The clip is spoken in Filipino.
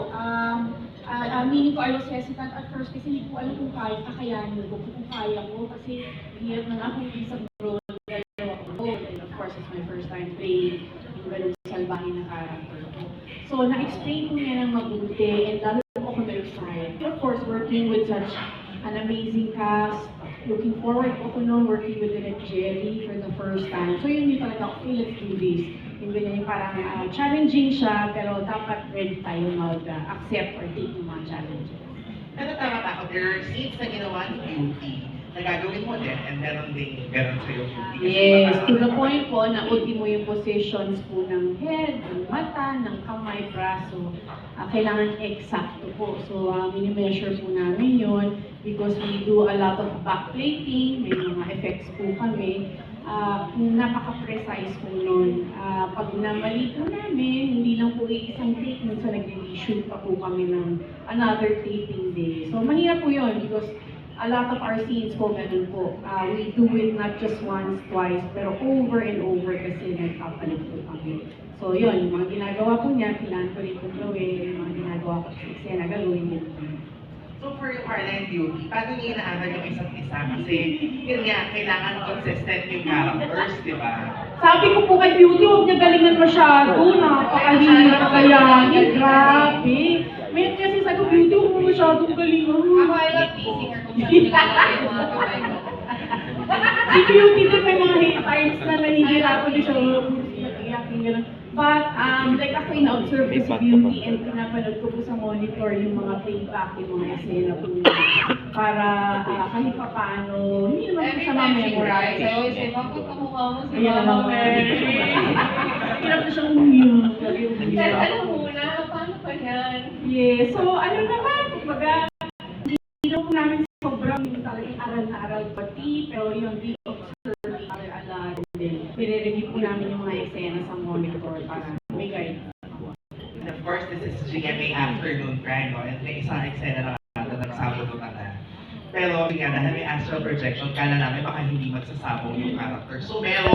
po. Um, uh, uh, meaning ko, I was hesitant at first kasi hindi ko alam kung kaya, kakayanin ko, kung kaya ko kasi hirap na nga akong isang role, dalawa ko role. And of course, it's my first time playing yung ganun salbahin na character ko. So, na-explain ko niya ng mabuti and lalo po ako na-excite. Of course, working with such an amazing cast, looking forward po ko noon working with Direct Jerry for the first time. So yun yung talaga, okay, let's do this. Yung ganyan yung parang ah, challenging siya, pero dapat ready tayo mag-accept or take yung mga challenges. Pero tama ba ako, there are scenes na ginawa ni Beauty na gagawin mo din and meron ding meron sa'yo Beauty. Yes, to the point po na ultimo yung positions po ng head, ng mata, ng kamay, braso. Ah, kailangan eksakto po. So, uh, minimeasure po namin yun because we do a lot of backplating, may mga effects po kami. Ah, napaka-precise po nun. Ah, pag namali po namin, hindi lang po isang take, minsan nag-reshoot pa po kami ng another taping day. So, mahirap po yun because a lot of our scenes po ganun po. Uh, we do it not just once, twice, pero over and over kasi nagpapalit po kami. So yun, yung mga ginagawa po niya, kailangan ko rin po gawin, yung mga ginagawa ko sa eksena, gagawin po. So for your Carla and Beauty, paano niyo inaaral yung isa't isa? Kasi yun nga, kailangan consistent yung characters, di ba? Sabi ko po kay Beauty, huwag niya galingan masyado, napakahirap kaya niya, grabe. May kasi sabi ko, Beauty, huwag mo masyadong galingan. Ako ay lang teasing her kung yung si Beauty din may mga hate times na nanihirapan din siya, iyakin gano'n. But, um, like ako ina-observe ko si Beauty and pinapanood ko po sa monitor yung mga playback, yung mga escena po niya. Para ah, kahit pa paano, hindi naman Every sa mo cries, I always say, bakit kamukha mo si Ayan Mama naman. Mary? Hirap na siyang umiyak. Kahit alam muna, paano pa yan? Yeah, so ano naman, kumbaga, hindi naman namin sobrang talagang aral na aral pati, pero yung we observe each other a lot, pire-review po namin yung mga eksena sa monitor para may guide. And of course, this is GMA Afternoon Crime, no? And may isang eksena na natin nagsabog na na. Pero nga, dahil may astral projection, kala namin baka hindi magsasabong yung character. So meron